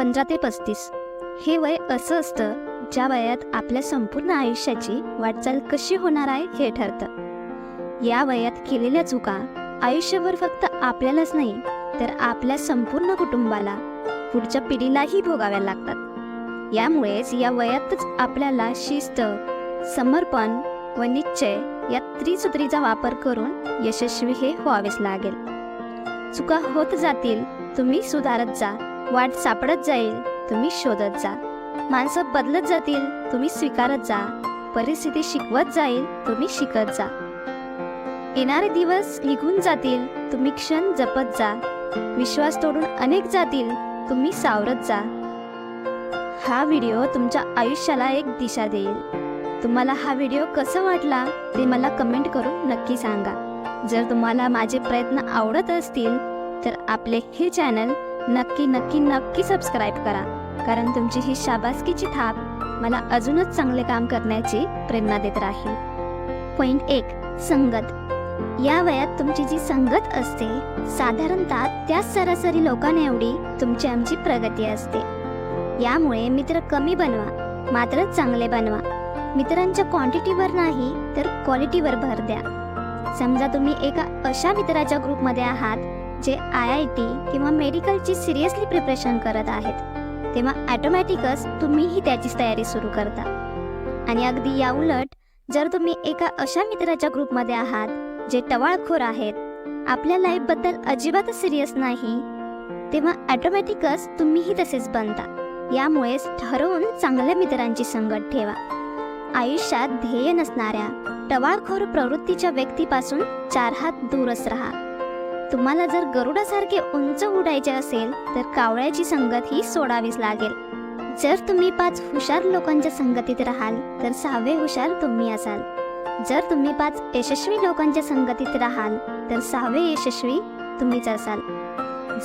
पंधरा ते पस्तीस. हे वय असं असतं ज्या वयात आपल्या संपूर्ण आयुष्याची वाटचाल कशी होणार आहे हे ठरतं. या वयात केलेल्या चुका आयुष्यभर फक्त आपल्यालाच नाही तर आपल्या संपूर्ण कुटुंबाला पुढच्या पिढीलाही भोगाव्या लागतात. यामुळेच या वयातच आपल्याला शिस्त समर्पण व निश्चय या त्रिसूत्रीचा वापर करून यशस्वी हे व्हावेच लागेल. चुका होत जातील तुम्ही सुधारत जा. वाट सापडत जाईल तुम्ही शोधत जा. माणसं बदलत जातील तुम्ही स्वीकारत जा. परिस्थिती शिकवत जाईल तुम्ही शिकत जा. येणारे दिवस निघून जातील तुम्ही क्षण जपत जा. विश्वास तोडून अनेक जातील तुम्ही सावरत जा. हा व्हिडिओ तुमच्या आयुष्याला एक दिशा देईल. तुम्हाला हा व्हिडिओ कसा वाटला ते मला कमेंट करून नक्की सांगा. जर तुम्हाला माझे प्रयत्न आवडत असतील तर आपले हे चॅनल नक्की नक्की नक्की सबस्क्राईब करा. कारण तुमची ही शाबासकीची थाप मला अजूनच चांगले काम करण्याची प्रेरणा देत राहील. पॉइंट एक संगत. या वयात तुमची जी संगत असते साधारणतः त्याच सरासरी लोकांना एवढी तुमची आमची प्रगती असते. यामुळे मित्र कमी बनवा मात्र चांगले बनवा. मित्रांच्या क्वांटिटीवर नाही तर क्वालिटीवर भर द्या. समजा तुम्ही एका अशा मित्राच्या ग्रुपमध्ये आहात जे आय आय टी किंवा मेडिकलची सिरियसली प्रिपरेशन करत आहेत तेव्हा ॲटोमॅटिकच तुम्हीही त्याचीच तयारी सुरू करता. आणि अगदी याउलट जर तुम्ही एका अशा मित्राच्या ग्रुपमध्ये आहात जे टवाळखोर आहेत आपल्या लाईफबद्दल अजिबातच सिरियस नाही तेव्हा ॲटोमॅटिकच तुम्हीही तसेच बनता. यामुळेच ठरवून चांगल्या मित्रांची संगत ठेवा. आयुष्यात ध्येय नसणाऱ्या टवाळखोर प्रवृत्तीच्या व्यक्तीपासून चार हात दूरच राहा. तुम्हाला जर गरुडासारखे उंच उडायचे असेल तर कावळ्याची संगत ही सोडावीच लागेल. जर तुम्ही पाच हुशार लोकांच्या संगतीत राहाल तर सहावे हुशार तुम्ही असाल. जर तुम्ही पाच यशस्वी लोकांच्या संगतीत राहाल तर सहावे यशस्वी तुम्हीच असाल.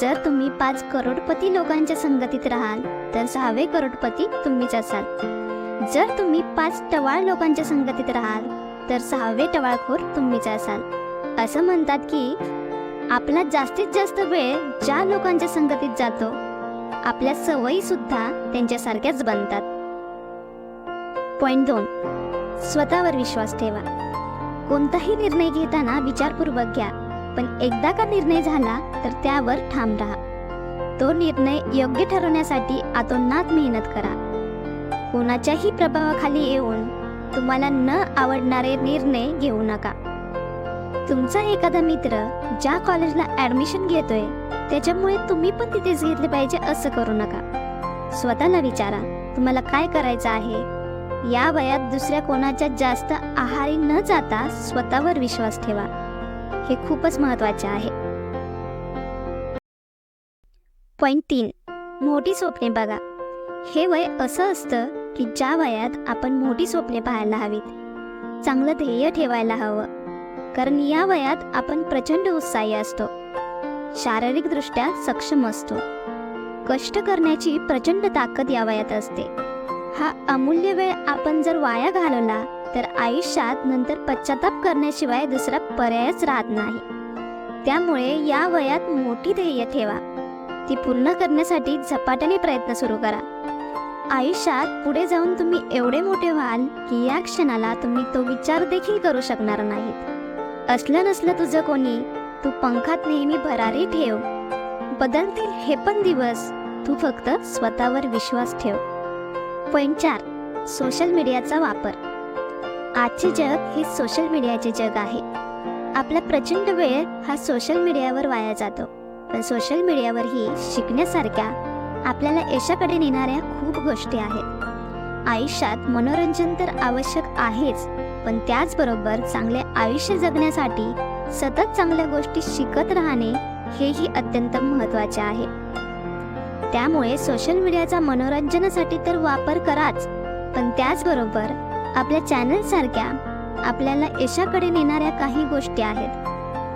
जर तुम्ही पाच करोडपती लोकांच्या संगतीत राहाल तर सहावे करोडपती तुम्हीच असाल. जर तुम्ही पाच टवाळ लोकांच्या संगतीत राहाल तर सहावे टवाळखोर तुम्हीच असाल. असं म्हणतात की आपला जास्तीत जास्त वेळ ज्या लोकांच्या संगतीत जातो आपल्या सवयी सुद्धा त्यांच्यासारख्याच बनतात. पॉईंट दोन. स्वतःवर विश्वास ठेवा. कोणताही निर्णय घेताना विचारपूर्वक घ्या पण एकदा का निर्णय झाला तर त्यावर ठाम राहा. तो निर्णय योग्य ठरवण्यासाठी आतोनात मेहनत करा. कोणाच्याही प्रभावाखाली येऊन तुम्हाला न आवडणारे निर्णय घेऊ नका. तुमचा एखादा मित्र ज्या कॉलेजला ऍडमिशन घेतोय त्याच्यामुळे तुम्ही पण तिथेच घेतले पाहिजे असं करू नका. स्वतःला विचारा तुम्हाला काय करायचं आहे? या वयात दुसऱ्या कोणाच्या जास्त आहारी न जाता स्वतःवर विश्वास ठेवा. हे खूपच महत्त्वाचे आहे. पॉईंट तीन. मोठी स्वप्ने बघा. हे वय असं असतं की ज्या वयात आपण मोठी स्वप्ने पाहायला हवीत. चांगलं ध्येय ठेवायला हवं. कारण या वयात आपण प्रचंड उत्साही असतो. शारीरिकदृष्ट्या सक्षम असतो. कष्ट करण्याची प्रचंड ताकद या वयात असते. हा अमूल्य वेळ आपण जर वाया घालवला तर आयुष्यात नंतर पश्चाताप करण्याशिवाय दुसरा पर्यायच राहत नाही. त्यामुळे या वयात मोठी ध्येय ठेवा. ती पूर्ण करण्यासाठी झपाट्याने प्रयत्न सुरू करा. आयुष्यात पुढे जाऊन तुम्ही एवढे मोठे व्हाल की या क्षणाला तुम्ही तो विचार देखील करू शकणार नाहीत. असलं नसलं तुझं कोणी तू पंखात नेहमी भरारी ठेव. बदलतील हे पण दिवस तू फक्त स्वतःवर विश्वास ठेव. पॉईंट चार सोशल मीडियाचा वापर. आजचे जग हे सोशल मीडियाचे जग आहे. आपला प्रचंड वेळ हा सोशल मीडियावर वाया जातो. पण सोशल मीडियावरही शिकण्यासारख्या आपल्याला यशाकडे नेणाऱ्या खूप गोष्टी आहेत. आयुष्यात मनोरंजन तर आवश्यक आहेच पण त्याचबरोबर चांगले आयुष्य जगण्यासाठी सतत चांगल्या गोष्टी शिकत राहणे हेही अत्यंत महत्त्वाचे आहे. त्यामुळे सोशल मीडियाचा मनोरंजनासाठी तर वापर कराच पण त्याचबरोबर आपल्या चॅनलसारख्या आपल्याला यशाकडे नेणाऱ्या काही गोष्टी आहेत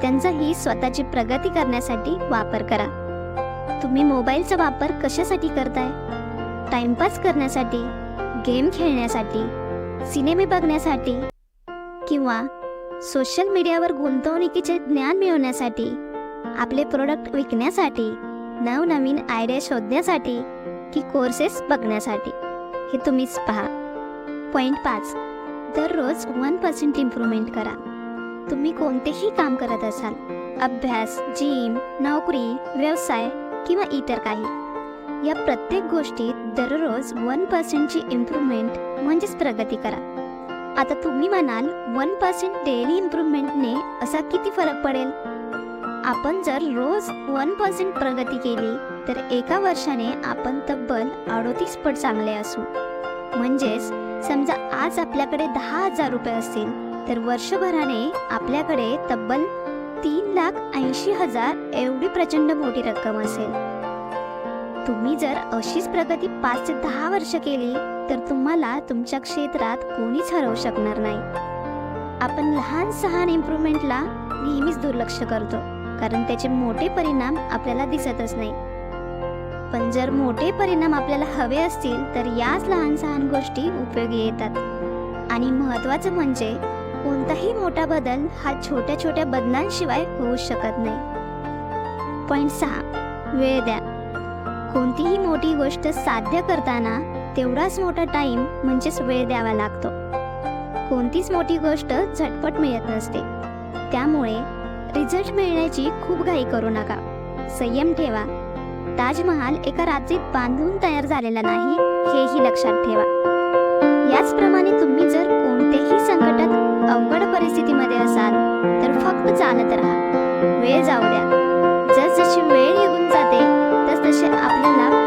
त्यांचाही स्वतःची प्रगती करण्यासाठी वापर करा. तुम्ही मोबाईलचा वापर कशासाठी करताय? टाइमपास करण्यासाठी? गेम खेळण्यासाठी? सिनेमे बघण्यासाठी? किंवा सोशल मीडियावर गुंतवणुकीचे ज्ञान मिळवण्यासाठी आपले प्रोडक्ट विकण्यासाठी नवनवीन आयडिया शोधण्यासाठी की कोर्सेस बघण्यासाठी हे तुम्हीच पहा. पॉईंट पाच. दररोज वन पर्सेंट इम्प्रूव्हमेंट करा. तुम्ही कोणतेही काम करत असाल अभ्यास जिम नोकरी व्यवसाय किंवा इतर काही या प्रत्येक गोष्टीत दररोज वन पर्सेंटची इम्प्रूव्हमेंट म्हणजेच प्रगती करा. आता तुम्ही म्हणाल वन पर्सेंट डेली इम्प्रूव्हमेंटने असा किती फरक पडेल? आपण जर रोज वन पर्सेंट प्रगती केली तर एका वर्षाने आपण तब्बल अडोतीस पट चांगले असू. म्हणजेच समजा आज आपल्याकडे दहा हजार रुपये असतील तर वर्षभराने आपल्याकडे तब्बल तीन लाख ऐंशी हजार एवढी प्रचंड मोठी रक्कम असेल. तुम्ही जर अशीच प्रगती पाच ते दहा वर्ष केली तर तुम्हाला तुमच्या क्षेत्रात कोणीच हरवू शकणार नाही. आपण लहान सहान इम्प्रूव्हमेंटला नेहमीच दुर्लक्ष करतो कारण त्याचे मोठे परिणाम आपल्याला दिसतच नाही. पण जर मोठे परिणाम आपल्याला हवे असतील तर याच लहान सहान गोष्टी उपयोगी येतात. आणि महत्त्वाचं म्हणजे कोणताही मोठा बदल हा छोट्या छोट्या बदलांशिवाय होऊ शकत नाही. पॉईंट सहा. वेळ द्या. कोणतीही मोठी गोष्ट साध्य करताना तेवढाच मोठा टाइम म्हणजेच वेळ द्यावा लागतो. कोणतीच मोठी गोष्ट झटपट मिळत नसते. त्यामुळे रिझल्ट मिळण्याची खूप घाई करू नका. संयम ठेवा. ताजमहाल एका रात्रीत बांधून तयार झालेला नाही हेही लक्षात ठेवा. याचप्रमाणे तुम्ही जर कोणत्याही संकटात अवघड परिस्थितीमध्ये असाल तर फक्त चालत राहा. वेळ जाऊ द्या. जसजशी वेळ निघून जाते तसतसे आपल्याला